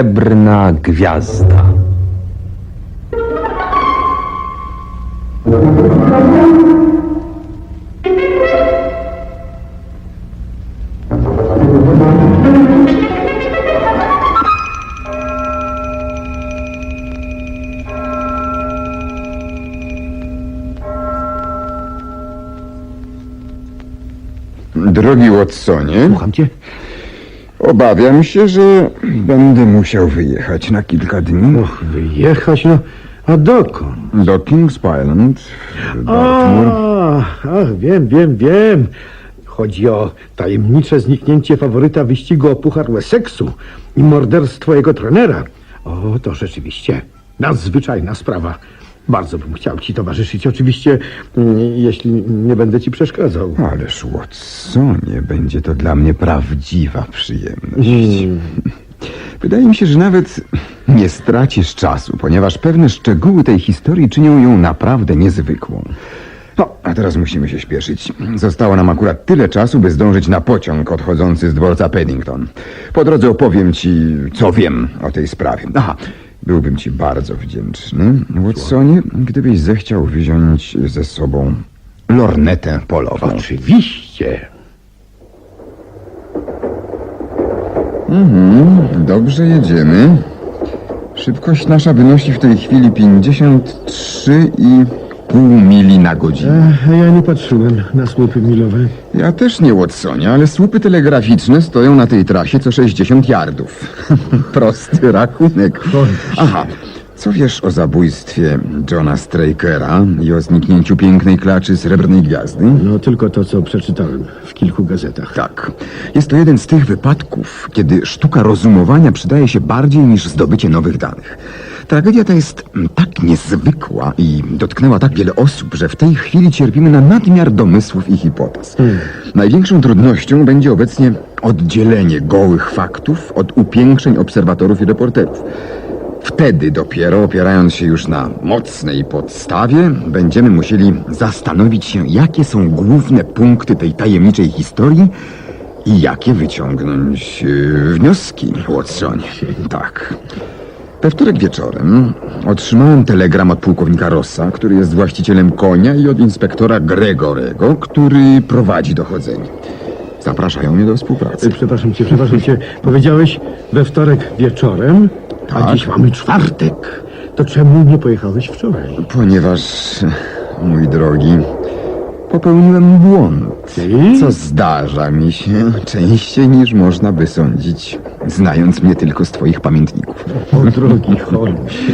Srebrna Gwiazda. Drogi Watsonie, Słucham cię? obawiam się, że będę musiał wyjechać na kilka dni Och, wyjechać, no. A dokąd? do Kings Island. A, ach, wiem, wiem, wiem. Chodzi o tajemnicze zniknięcie faworyta wyścigu o Puchar Wessexu i morderstwo jego trenera. O, to rzeczywiście nadzwyczajna sprawa. Bardzo bym chciał ci towarzyszyć, oczywiście, mm, jeśli nie będę ci przeszkadzał. Ależ Watsonie, będzie to dla mnie prawdziwa przyjemność. Wydaje mi się, że nawet nie stracisz czasu, ponieważ pewne szczegóły tej historii czynią ją naprawdę niezwykłą. No, a teraz musimy się śpieszyć. Zostało nam akurat tyle czasu, by zdążyć na pociąg odchodzący z dworca Paddington. Po drodze opowiem ci, co wiem o tej sprawie. Aha, byłbym ci bardzo wdzięczny, Watsonie, gdybyś zechciał wziąć ze sobą lornetę polową. Oczywiście. Dobrze jedziemy. Szybkość nasza wynosi w tej chwili 53,5 mili na godzinę. E, ja nie patrzyłem na słupy milowe. Ja też nie Watsonie, ale słupy telegraficzne stoją na tej trasie co 60 yardów. Prosty rachunek. Aha. Co wiesz o zabójstwie Johna Strakera i o zniknięciu pięknej klaczy Srebrnej Gwiazdy? No tylko to, co przeczytałem w kilku gazetach. Tak. Jest to jeden z tych wypadków, kiedy sztuka rozumowania przydaje się bardziej niż zdobycie nowych danych. Tragedia ta jest tak niezwykła i dotknęła tak wiele osób, że w tej chwili cierpimy na nadmiar domysłów i hipotez. Największą trudnością będzie obecnie oddzielenie gołych faktów od upiększeń obserwatorów i reporterów. Wtedy dopiero, opierając się już na mocnej podstawie, będziemy musieli zastanowić się, jakie są główne punkty tej tajemniczej historii i jakie wyciągnąć yy, wnioski, Watsonie. Tak. We wtorek wieczorem otrzymałem telegram od pułkownika Rossa, który jest właścicielem konia i od inspektora Gregorego, który prowadzi dochodzenie. Zapraszają mnie do współpracy. Przepraszam cię, przepraszam cię. Powiedziałeś we wtorek wieczorem, a Tak. dziś mamy czwartek. To czemu nie pojechałeś wczoraj? Ponieważ, mój drogi, popełniłem błąd. Co zdarza mi się częściej niż można by sądzić, znając mnie tylko z twoich pamiętników. O drogi Holmesie.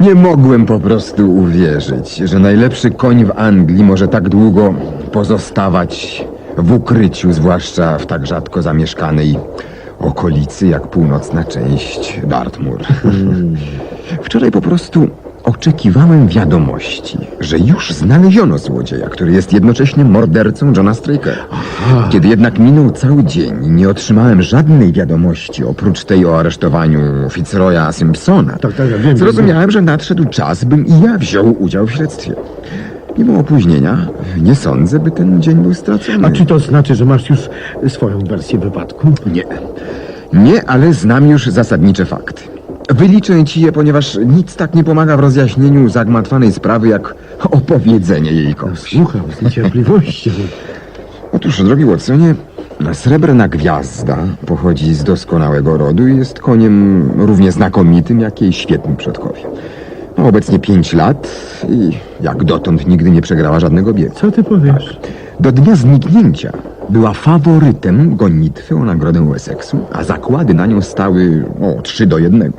Nie mogłem po prostu uwierzyć, że najlepszy koń w Anglii może tak długo pozostawać w ukryciu, zwłaszcza w tak rzadko zamieszkanej okolicy jak północna część Dartmoor. Wczoraj po prostu oczekiwałem wiadomości, że już znaleziono złodzieja, który jest jednocześnie mordercą Johna Strakera. Kiedy jednak minął cały dzień i nie otrzymałem żadnej wiadomości oprócz tej o aresztowaniu Fitzroya Simpsona, Tak, tak, ja wiem, zrozumiałem, że nadszedł czas, bym i ja wziął udział w śledztwie. Mimo opóźnienia, nie sądzę, by ten dzień był stracony. A czy to znaczy, że masz już swoją wersję wypadku? Nie. Nie, ale znam już zasadnicze fakty. Wyliczę ci je, ponieważ nic tak nie pomaga w rozjaśnieniu zagmatwanej sprawy, jak opowiedzenie jej komuś. Słucham z niecierpliwością. Otóż, drogi Watsonie, srebrna gwiazda pochodzi z doskonałego rodu i jest koniem równie znakomitym, jak jej świetni przodkowie. Ma obecnie pięć lat i jak dotąd nigdy nie przegrała żadnego biegu. Co ty powiesz? Do dnia zniknięcia była faworytem gonitwy o nagrodę Wessexu, a zakłady na nią stały o 3 do 1.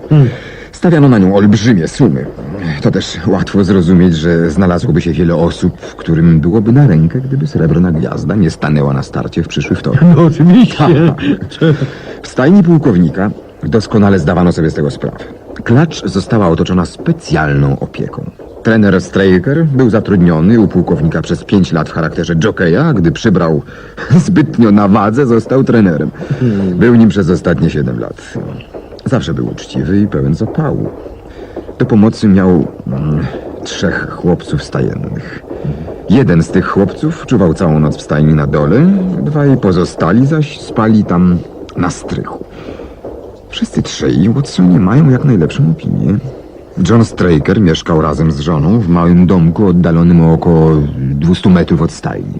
Stawiano na nią olbrzymie sumy. To też łatwo zrozumieć, że znalazłoby się wiele osób, którym byłoby na rękę, gdyby srebrna gwiazda nie stanęła na starcie w przyszły wtorek. No oczywiście. W stajni pułkownika doskonale zdawano sobie z tego sprawę. Klacz została otoczona specjalną opieką. Trener Straker był zatrudniony u pułkownika przez pięć lat w charakterze jokeja, a gdy przybrał zbytnio na wadze, został trenerem. Był nim przez ostatnie siedem lat. Zawsze był uczciwy i pełen zapału. Do pomocy miał mm, trzech chłopców stajennych. Jeden z tych chłopców czuwał całą noc w stajni na dole, dwaj pozostali zaś spali tam na strychu. Wszyscy trzej Watsonie mają jak najlepszą opinię. John Straker mieszkał razem z żoną w małym domku oddalonym o około 200 metrów od stajni.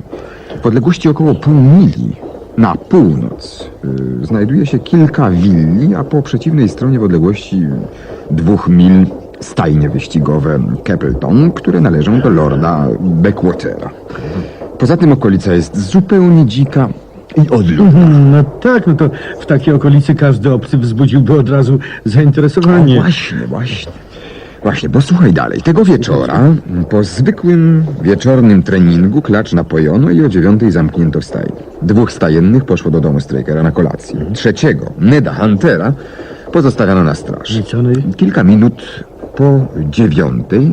W odległości około pół mili na północ y, znajduje się kilka willi, a po przeciwnej stronie w odległości dwóch mil stajnie wyścigowe Capleton, które należą do lorda Backwatera. Poza tym okolica jest zupełnie dzika i odludna. No tak, no to w takiej okolicy każdy obcy wzbudziłby od razu zainteresowanie. właśnie, właśnie. Właśnie, bo słuchaj dalej. Tego wieczora, po zwykłym wieczornym treningu, klacz napojono i o dziewiątej zamknięto w stajni. Dwóch stajennych poszło do domu Strykera na kolację. Trzeciego, Neda Huntera, pozostawiono na straż. I co, no i- Kilka minut po dziewiątej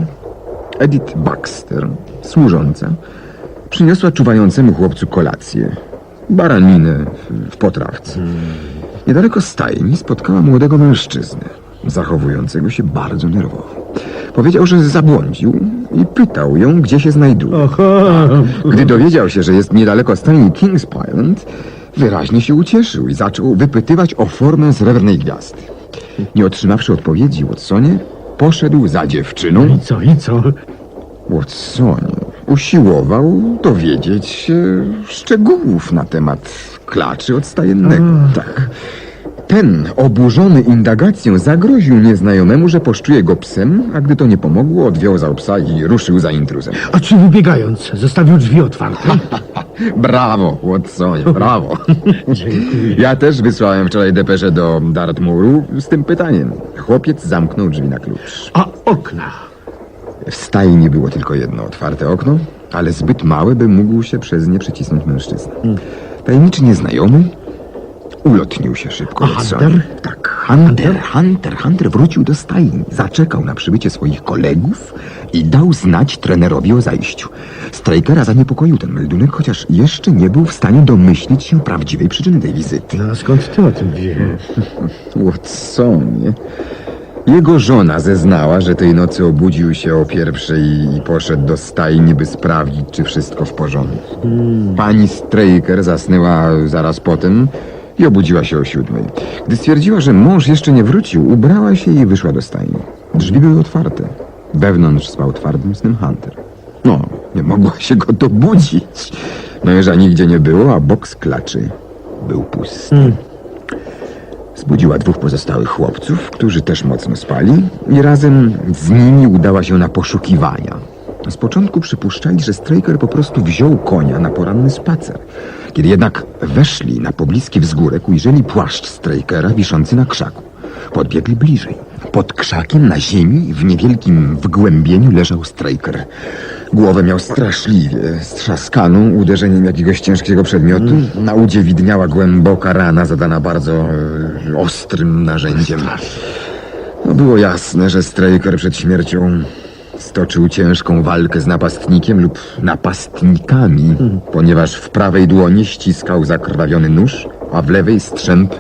Edith Baxter, służąca, przyniosła czuwającemu chłopcu kolację. Baraninę w, potrawce. Niedaleko stajni spotkała młodego mężczyznę, zachowującego się bardzo nerwowo. Powiedział, że zabłądził i pytał ją, gdzie się znajduje. Gdy dowiedział się, że jest niedaleko stajni Kings Island, wyraźnie się ucieszył i zaczął wypytywać o formę srebrnej gwiazdy. Nie otrzymawszy odpowiedzi Watsonie, poszedł za dziewczyną. i co, i co? Watsonie usiłował dowiedzieć się szczegółów na temat klaczy odstajennego. Tak. Ten, oburzony indagacją, zagroził nieznajomemu, że poszczuje go psem, a gdy to nie pomogło, odwiązał psa i ruszył za intruzem. A czy wybiegając, zostawił drzwi otwarte? Brawo, Watsonie, brawo. Ja też wysłałem wczoraj depeszę do Dartmouru z tym pytaniem. Chłopiec zamknął drzwi na klucz. A okna? W stajni było tylko jedno otwarte okno, ale zbyt małe, by mógł się przez nie przecisnąć mężczyzna. Tajemniczy nieznajomy ulotnił się szybko. A Watsonie. Hunter? Tak, Hunter, Hunter, Hunter wrócił do stajni, zaczekał na przybycie swoich kolegów i dał znać trenerowi o zajściu. Strajkera zaniepokoił ten meldunek, chociaż jeszcze nie był w stanie domyślić się prawdziwej przyczyny tej wizyty. No a skąd ty o tym wiesz? Watsonie. Jego żona zeznała, że tej nocy obudził się o pierwszej i poszedł do stajni, by sprawdzić, czy wszystko w porządku. Pani Straker zasnęła zaraz potem i obudziła się o siódmej. Gdy stwierdziła, że mąż jeszcze nie wrócił, ubrała się i wyszła do stajni. Drzwi były otwarte. Wewnątrz spał twardym snem Hunter. No, nie mogła się go dobudzić. Męża nigdzie nie było, a boks klaczy był pusty. Zbudziła dwóch pozostałych chłopców, którzy też mocno spali i razem z nimi udała się na poszukiwania. Z początku przypuszczali, że Straker po prostu wziął konia na poranny spacer. Kiedy jednak weszli na pobliski wzgórek, ujrzeli płaszcz Strakera wiszący na krzaku. Podbiegli bliżej. Pod krzakiem na ziemi, w niewielkim wgłębieniu leżał Straker. Głowę miał straszliwie strzaskaną uderzeniem jakiegoś ciężkiego przedmiotu. Na udzie widniała głęboka rana zadana bardzo e, ostrym narzędziem. No było jasne, że Straker przed śmiercią stoczył ciężką walkę z napastnikiem lub napastnikami, ponieważ w prawej dłoni ściskał zakrwawiony nóż, a w lewej strzęp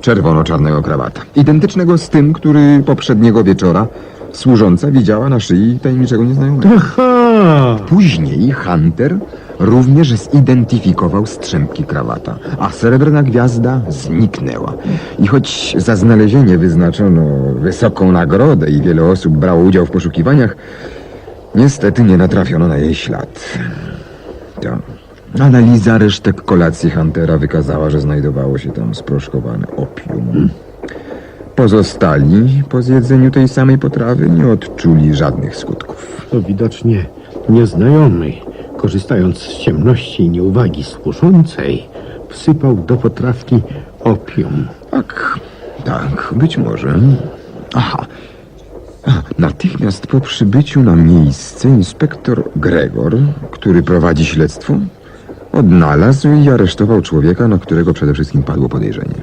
czerwono-czarnego krawata. Identycznego z tym, który poprzedniego wieczora służąca widziała na szyi tajemniczego nieznajomego. Aha! Później Hunter również zidentyfikował strzępki krawata, a srebrna gwiazda zniknęła. I choć za znalezienie wyznaczono wysoką nagrodę i wiele osób brało udział w poszukiwaniach, niestety nie natrafiono na jej ślad. To. Analiza resztek kolacji Huntera wykazała, że znajdowało się tam sproszkowane opium. Pozostali po zjedzeniu tej samej potrawy nie odczuli żadnych skutków. To widocznie nieznajomy, korzystając z ciemności i nieuwagi służącej, wsypał do potrawki opium. Tak, tak, być może. Aha. Natychmiast po przybyciu na miejsce inspektor Gregor, który prowadzi śledztwo, odnalazł i aresztował człowieka, na którego przede wszystkim padło podejrzenie.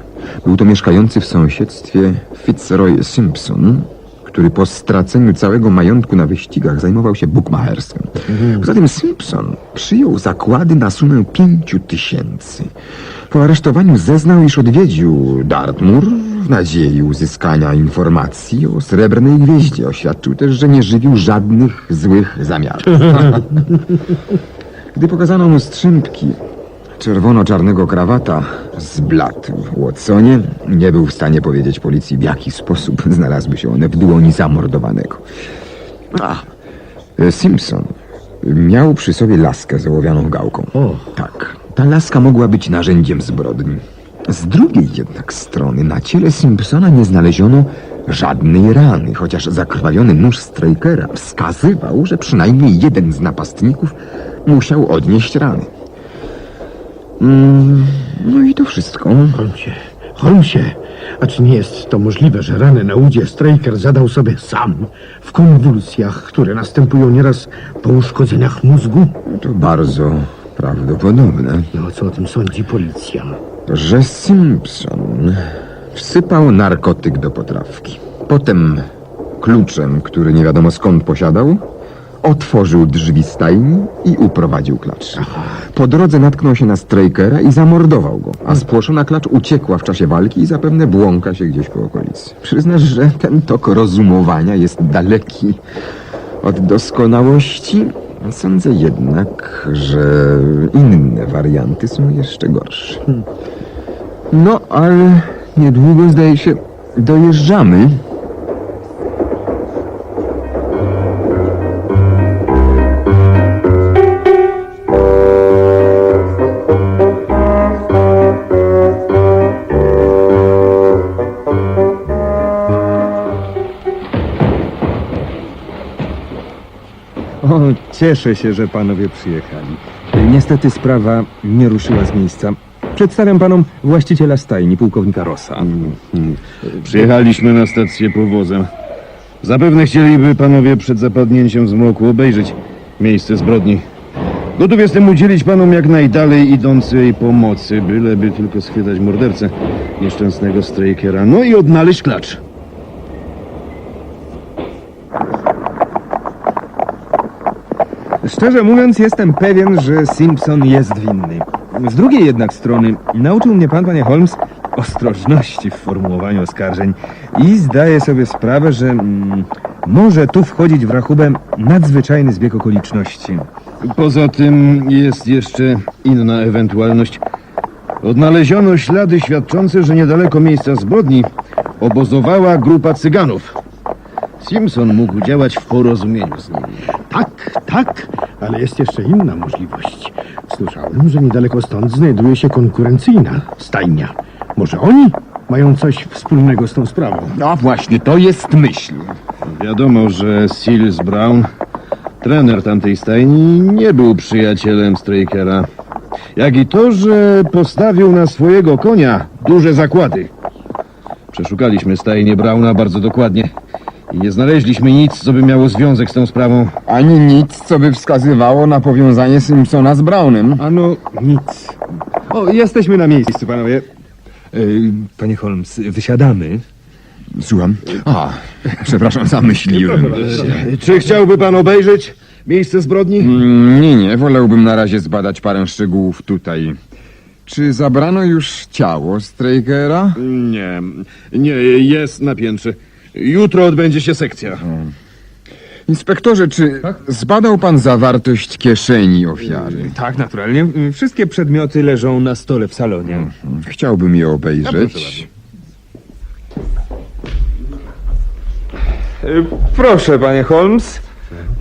Był to mieszkający w sąsiedztwie Fitzroy Simpson, który po straceniu całego majątku na wyścigach zajmował się bukmacherstwem. Poza tym Simpson przyjął zakłady na sumę pięciu tysięcy. Po aresztowaniu zeznał, iż odwiedził Dartmoor w nadziei uzyskania informacji o srebrnej gwieździe. Oświadczył też, że nie żywił żadnych złych zamiarów. Gdy pokazano mu strzępki, czerwono-czarnego krawata zbladł. Watsonie nie był w stanie powiedzieć policji, w jaki sposób znalazły się one w dłoni zamordowanego. A, Simpson miał przy sobie laskę z ołowianą gałką. O. Tak, ta laska mogła być narzędziem zbrodni. Z drugiej jednak strony na ciele Simpsona nie znaleziono żadnej rany, chociaż zakrwawiony nóż Strikera wskazywał, że przynajmniej jeden z napastników musiał odnieść rany. Mm, no i to wszystko. Holmesie, Holmesie, a czy nie jest to możliwe, że ranę na udzie Straker zadał sobie sam w konwulsjach, które następują nieraz po uszkodzeniach mózgu? To bardzo prawdopodobne, No, co o tym sądzi policja? że Simpson wsypał narkotyk do potrawki. Potem kluczem, który nie wiadomo skąd posiadał, otworzył drzwi stajni i uprowadził klacz. Po drodze natknął się na Strikera i zamordował go, a spłoszona klacz uciekła w czasie walki i zapewne błąka się gdzieś po okolicy. Przyznasz, że ten tok rozumowania jest daleki od doskonałości? Sądzę jednak, że inne warianty są jeszcze gorsze. No, ale niedługo zdaje się dojeżdżamy. O, cieszę się, że panowie przyjechali. Niestety sprawa nie ruszyła z miejsca. Przedstawiam panom właściciela stajni, pułkownika Rossa. Przyjechaliśmy na stację powozem. Zapewne chcieliby panowie przed zapadnięciem zmroku obejrzeć miejsce zbrodni. Gotów jestem udzielić panom jak najdalej idącej pomocy, byleby tylko schwytać mordercę nieszczęsnego strajkera, no i odnaleźć klacz. Szczerze mówiąc, jestem pewien, że Simpson jest winny. Z drugiej jednak strony, nauczył mnie pan, panie Holmes, ostrożności w formułowaniu oskarżeń i zdaję sobie sprawę, że mm, może tu wchodzić w rachubę nadzwyczajny zbieg okoliczności. Poza tym jest jeszcze inna ewentualność. Odnaleziono ślady świadczące, że niedaleko miejsca zbrodni obozowała grupa cyganów. Simpson mógł działać w porozumieniu z nimi. Tak, tak, ale jest jeszcze inna możliwość. Słyszałem, że niedaleko stąd znajduje się konkurencyjna stajnia. Może oni mają coś wspólnego z tą sprawą? A właśnie, to jest myśl. Wiadomo, że Seals Brown, trener tamtej stajni, nie był przyjacielem Strykera. Jak i to, że postawił na swojego konia duże zakłady. Przeszukaliśmy stajnię Browna bardzo dokładnie i nie znaleźliśmy nic, co by miało związek z tą sprawą. Ani nic, co by wskazywało na powiązanie Simpsona z Brownem. Ano, nic. O, jesteśmy na miejscu, panowie. Ej, Panie Holmes, wysiadamy. Słucham? A, przepraszam, zamyśliłem się. Czy chciałby pan obejrzeć miejsce zbrodni? Mm, Nie, nie, wolałbym na razie zbadać parę szczegółów tutaj. Czy zabrano już ciało Strykera? Nie, nie, jest na piętrze. Jutro odbędzie się sekcja. Inspektorze, czy zbadał pan zawartość kieszeni ofiary? Tak, naturalnie. Wszystkie przedmioty leżą na stole w salonie. Chciałbym je obejrzeć. E, Proszę, panie Holmes.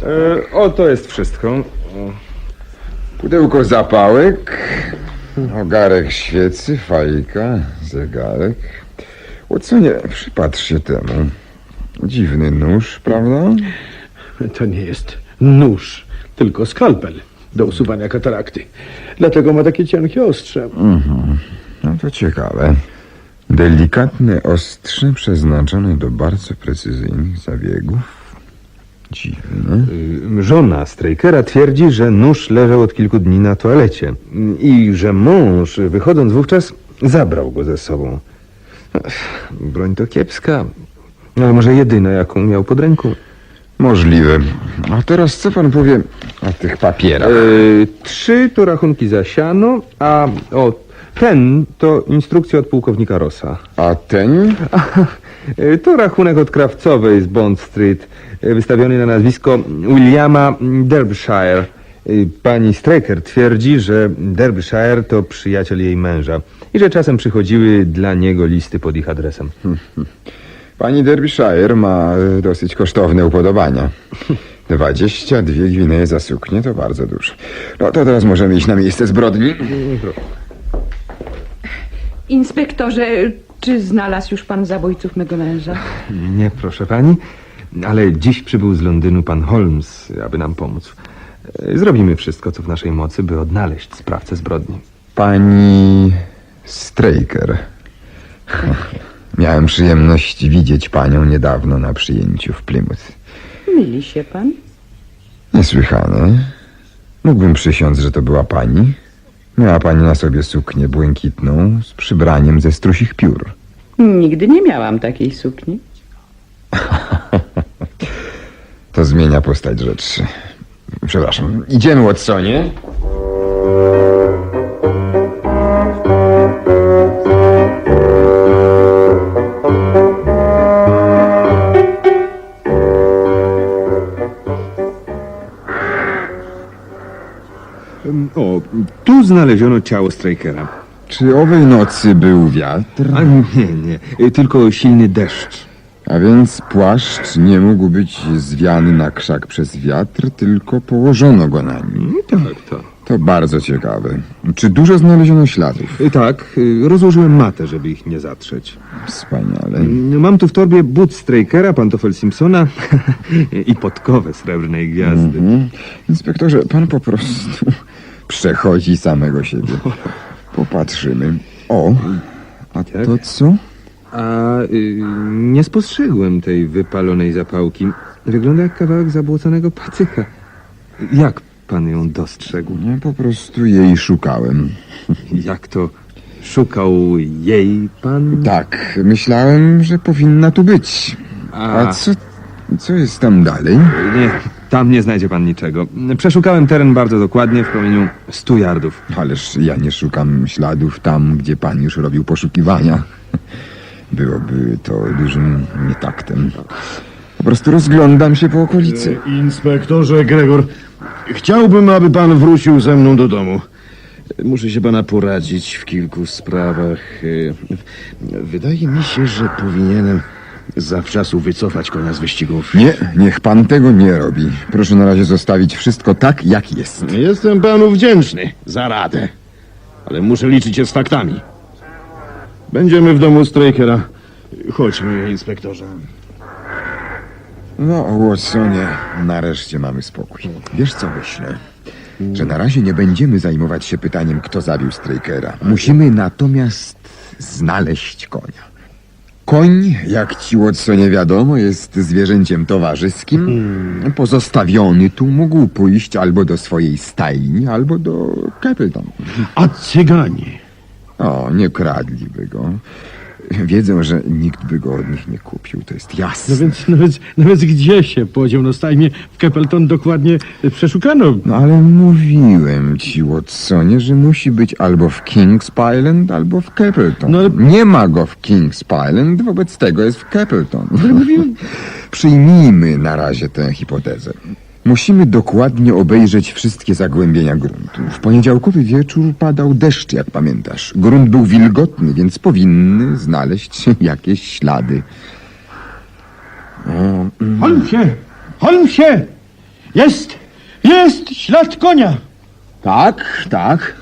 E, Oto jest wszystko. Pudełko zapałek, ogarek świecy, fajka, zegarek. O co nie, przypatrz się temu. Dziwny nóż, prawda? To nie jest nóż, tylko skalpel do usuwania katarakty. Dlatego ma takie cienkie ostrze. No to ciekawe. Delikatne ostrze przeznaczone do bardzo precyzyjnych zabiegów. Dziwne. Y, Żona Strejkera twierdzi, że nóż leżał od kilku dni na toalecie i że mąż, wychodząc wówczas, zabrał go ze sobą. Broń to kiepska, ale może jedyna, jaką miał pod ręką. Możliwe. A teraz co pan powie o tych papierach? E, trzy to rachunki za siano, a o, ten to instrukcja od pułkownika Rossa. A ten? E, To rachunek od krawcowej z Bond Street, e, wystawiony na nazwisko Williama Derbyshire. Y, Pani Straker twierdzi, że Derbyshire to przyjaciel jej męża i że czasem przychodziły dla niego listy pod ich adresem. Pani Derbyshire ma e, dosyć kosztowne upodobania. 22 gwineje za suknię to bardzo dużo. No to teraz możemy iść na miejsce zbrodni. Inspektorze, czy znalazł już pan zabójców mego męża? Nie, proszę pani, ale dziś przybył z Londynu pan Holmes, aby nam pomóc. Y, Zrobimy wszystko, co w naszej mocy, by odnaleźć sprawcę zbrodni. Pani Straker. Miałem przyjemność widzieć panią niedawno na przyjęciu w Plymouth. Myli się pan? Niesłychane. Mógłbym przysiąc, że to była pani. Miała pani na sobie suknię błękitną z przybraniem ze strusich piór. Nigdy nie miałam takiej sukni. To zmienia postać rzeczy. Przepraszam. Idziemy, Watsonie. O, tu znaleziono ciało Strikera. Czy owej nocy był wiatr? A nie, nie, tylko silny deszcz. A więc płaszcz nie mógł być zwiany na krzak przez wiatr, tylko położono go na nim. Tak, tak. To bardzo ciekawe. Czy dużo znaleziono śladów? Y, Tak, y, rozłożyłem matę, żeby ich nie zatrzeć. Wspaniale. Y, Mam tu w torbie but Strikera, pantofel Simpsona i podkowę srebrnej gwiazdy. Mhm. Inspektorze, pan po prostu przechodzi samego siebie. Popatrzymy. O, a to co? A y, nie spostrzegłem tej wypalonej zapałki. Wygląda jak kawałek zabłoconego patyka. Jak pan ją dostrzegł? Ja po prostu jej szukałem. Jak to szukał jej pan? Tak, myślałem, że powinna tu być. A co, co jest tam dalej? Nie, tam nie znajdzie pan niczego. Przeszukałem teren bardzo dokładnie w promieniu 100 yardów. Ależ ja nie szukam śladów tam, gdzie pan już robił poszukiwania. Byłoby to dużym nietaktem. Po prostu rozglądam się po okolicy. Inspektorze Gregor, chciałbym, aby pan wrócił ze mną do domu. Muszę się pana poradzić w kilku sprawach. E, Wydaje mi się, że powinienem zawczasu wycofać konia z wyścigów. Nie, niech pan tego nie robi. Proszę na razie zostawić wszystko tak, jak jest. Jestem panu wdzięczny za radę, ale muszę liczyć się z faktami. Będziemy w domu Strykera. Chodźmy, inspektorze. No, Watsonie, nareszcie mamy spokój. Wiesz co myślę? Że na razie nie będziemy zajmować się pytaniem, kto zabił Strykera. Musimy natomiast znaleźć konia. Koń, jak ci Watsonie wiadomo, jest zwierzęciem towarzyskim. Pozostawiony tu mógł pójść albo do swojej stajni, albo do Capleton. A cyganie? O, nie kradliby go. Wiedzą, że nikt by go od nich nie kupił, to jest jasne. No więc, no więc, no więc gdzie się podział? No stajnie w Capleton dokładnie przeszukano. No ale mówiłem ci, Watsonie, że musi być albo w King's Island, albo w Capleton. No ale- Nie ma go w King's Island, wobec tego jest w Capleton. Przyjmijmy na razie tę hipotezę. Musimy dokładnie obejrzeć wszystkie zagłębienia gruntu. W poniedziałkowy wieczór padał deszcz, jak pamiętasz. Grunt był wilgotny, więc powinny znaleźć się jakieś ślady. Holmesie! Holmesie! Jest! Jest ślad konia! Tak, tak.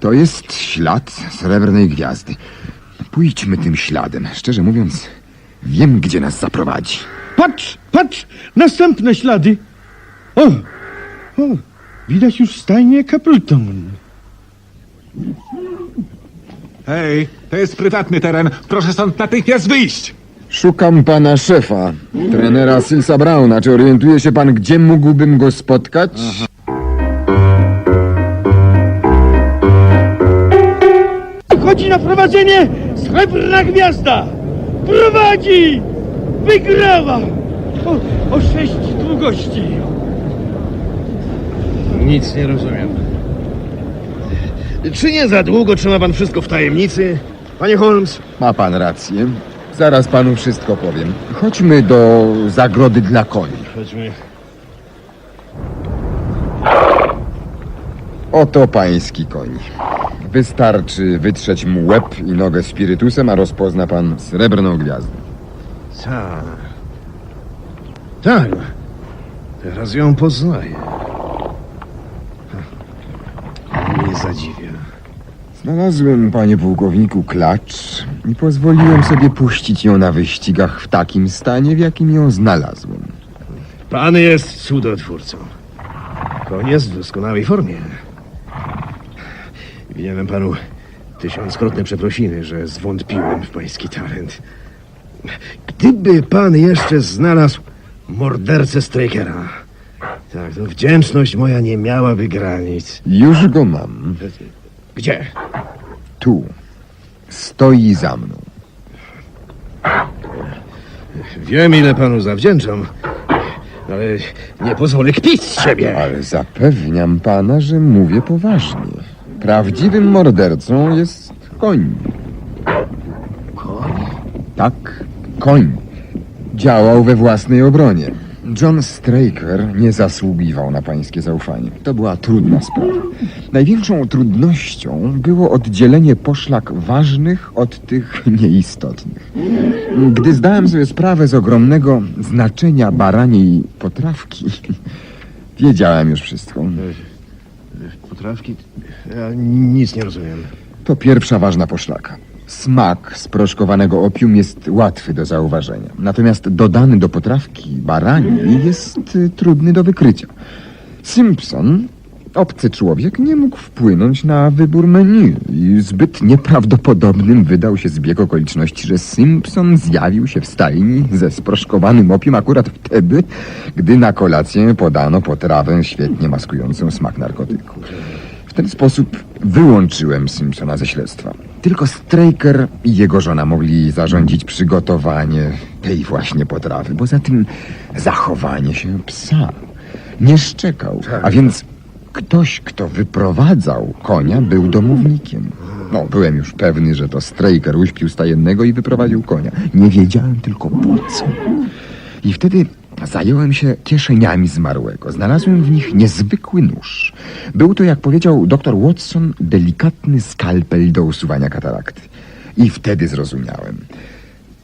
To jest ślad srebrnej gwiazdy. Pójdźmy tym śladem. Szczerze mówiąc, wiem, gdzie nas zaprowadzi. Patrz, patrz! Następne ślady! O! O! Widać już stajnię Capleton. Hej, to jest prywatny teren. Proszę stąd natychmiast wyjść. Szukam pana szefa, trenera Silsa Browna. Czy orientuje się pan, gdzie mógłbym go spotkać? Chodzi na prowadzenie srebrna gwiazda! Prowadzi! Wygrała! O, o sześć długości. Nic nie rozumiem. Czy nie za długo trzyma pan wszystko w tajemnicy? Panie Holmes, Ma pan rację. Zaraz panu wszystko powiem. Chodźmy do zagrody dla koni. chodźmy. Oto pański koń. Wystarczy wytrzeć mu łeb i nogę spirytusem, a rozpozna pan srebrną gwiazdę. Tak. Tak. Teraz ją poznaję. Nie zadziwia. Znalazłem, panie pułkowniku, klacz i pozwoliłem sobie puścić ją na wyścigach w takim stanie, w jakim ją znalazłem. Pan jest cudotwórcą. Jest w doskonałej formie. Winienem panu tysiąckrotne przeprosiny, że zwątpiłem w pański talent. Gdyby pan jeszcze znalazł mordercę Strykera, tak, to wdzięczność moja nie miałaby granic. Już go mam. Gdzie? Tu. Stoi za mną. Wiem, ile panu zawdzięczam, ale nie pozwolę kpić z siebie. Ale zapewniam pana, że mówię poważnie. Prawdziwym mordercą jest koń. Koń? Tak, koń. Działał we własnej obronie. John Straker nie zasługiwał na pańskie zaufanie. To była trudna sprawa. Największą trudnością było oddzielenie poszlak ważnych od tych nieistotnych. Gdy zdałem sobie sprawę z ogromnego znaczenia baraniej potrawki, wiedziałem już wszystko. Potrawki? Ja nic nie rozumiem. To pierwsza ważna poszlaka. Smak sproszkowanego opium jest łatwy do zauważenia. Natomiast dodany do potrawki barani jest y, trudny do wykrycia. Simpson, obcy człowiek, nie mógł wpłynąć na wybór menu i zbyt nieprawdopodobnym wydał się zbieg okoliczności, że Simpson zjawił się w stajni ze sproszkowanym opium akurat wtedy, gdy na kolację podano potrawę świetnie maskującą smak narkotyku. W ten sposób wyłączyłem Simpsona ze śledztwa. Tylko Straker i jego żona mogli zarządzić przygotowanie tej właśnie potrawy. Poza tym zachowanie się psa. Nie szczekał, a więc ktoś, kto wyprowadzał konia, był domownikiem. No, byłem już pewny, że to Straker uśpił stajennego i wyprowadził konia. Nie wiedziałem tylko po co. I wtedy zająłem się kieszeniami zmarłego. Znalazłem w nich niezwykły nóż. Był to, jak powiedział dr Watson, delikatny skalpel do usuwania katarakty. I wtedy zrozumiałem.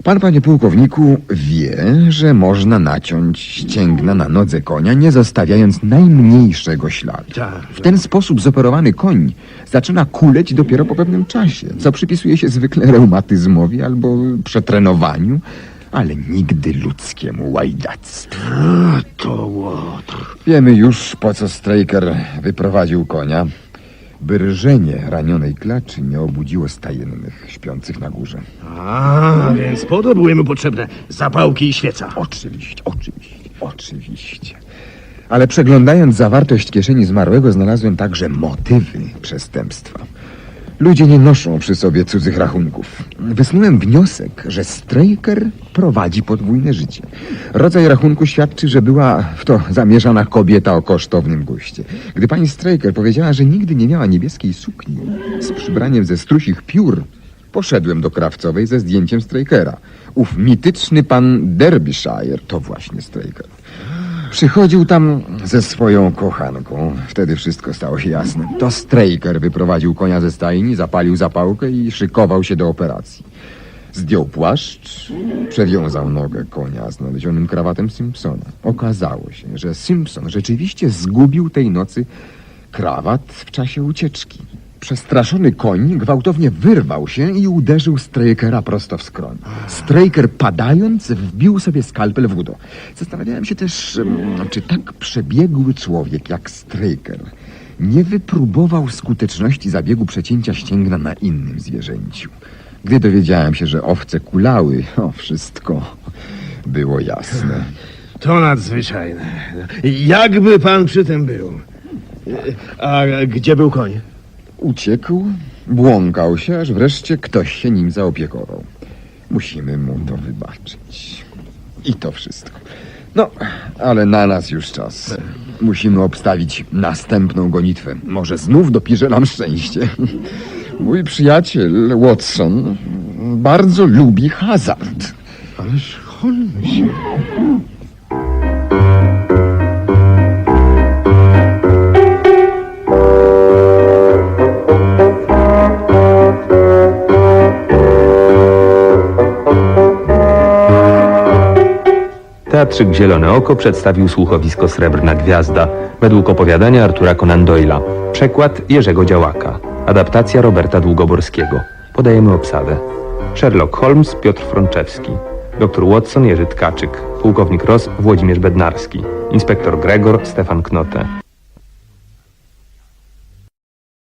Pan, panie pułkowniku, wie, że można naciąć ścięgna na nodze konia, nie zostawiając najmniejszego śladu. Tak, W ten sposób zoperowany koń zaczyna kuleć dopiero po pewnym czasie, co przypisuje się zwykle reumatyzmowi albo przetrenowaniu, ale nigdy ludzkiemu łajdactwu. To łotr. Wiemy już, po co Straker wyprowadził konia, by rżenie ranionej klaczy nie obudziło stajennych śpiących na górze. A, więc po to były mu potrzebne zapałki i świeca. Oczywiście, oczywiście, oczywiście. Ale przeglądając zawartość kieszeni zmarłego, znalazłem także motywy przestępstwa. Ludzie nie noszą przy sobie cudzych rachunków. Wysnułem wniosek, że Straker prowadzi podwójne życie. Rodzaj rachunku świadczy, że była w to zamierzona kobieta o kosztownym guście. Gdy pani Straker powiedziała, że nigdy nie miała niebieskiej sukni z przybraniem ze strusich piór, poszedłem do krawcowej ze zdjęciem Strakera. Ów mityczny pan Derbyshire to właśnie Straker. Przychodził tam ze swoją kochanką. Wtedy wszystko stało się jasne. To Straker wyprowadził konia ze stajni, zapalił zapałkę i szykował się do operacji. Zdjął płaszcz, przewiązał nogę konia znalezionym krawatem Simpsona. Okazało się, że Simpson rzeczywiście zgubił tej nocy krawat w czasie ucieczki. Przestraszony koń gwałtownie wyrwał się i uderzył Strakera prosto w skroń. Straker padając wbił sobie skalpel w udo. Zastanawiałem się też, czy tak przebiegły człowiek jak Straker nie wypróbował skuteczności zabiegu przecięcia ścięgna na innym zwierzęciu. Gdy dowiedziałem się, że owce kulały, o wszystko było jasne. To nadzwyczajne. Jakby pan przy tym był. A gdzie był koń? Uciekł, błąkał się, aż wreszcie ktoś się nim zaopiekował. Musimy mu to wybaczyć. I to wszystko. No, ale na nas już czas. Musimy obstawić następną gonitwę. Może znów dopisze nam szczęście. Mój przyjaciel Watson bardzo lubi hazard. Ależ Holmesie. Teatrzyk Zielone Oko przedstawił słuchowisko Srebrna Gwiazda według opowiadania Artura Conan Doyle'a. Przekład Jerzego Działaka. Adaptacja Roberta Długoborskiego. Podajemy obsadę. Sherlock Holmes Piotr Frączewski. Dr Watson Jerzy Tkaczyk. Pułkownik Ross Włodzimierz Bednarski. Inspektor Gregor Stefan Knote.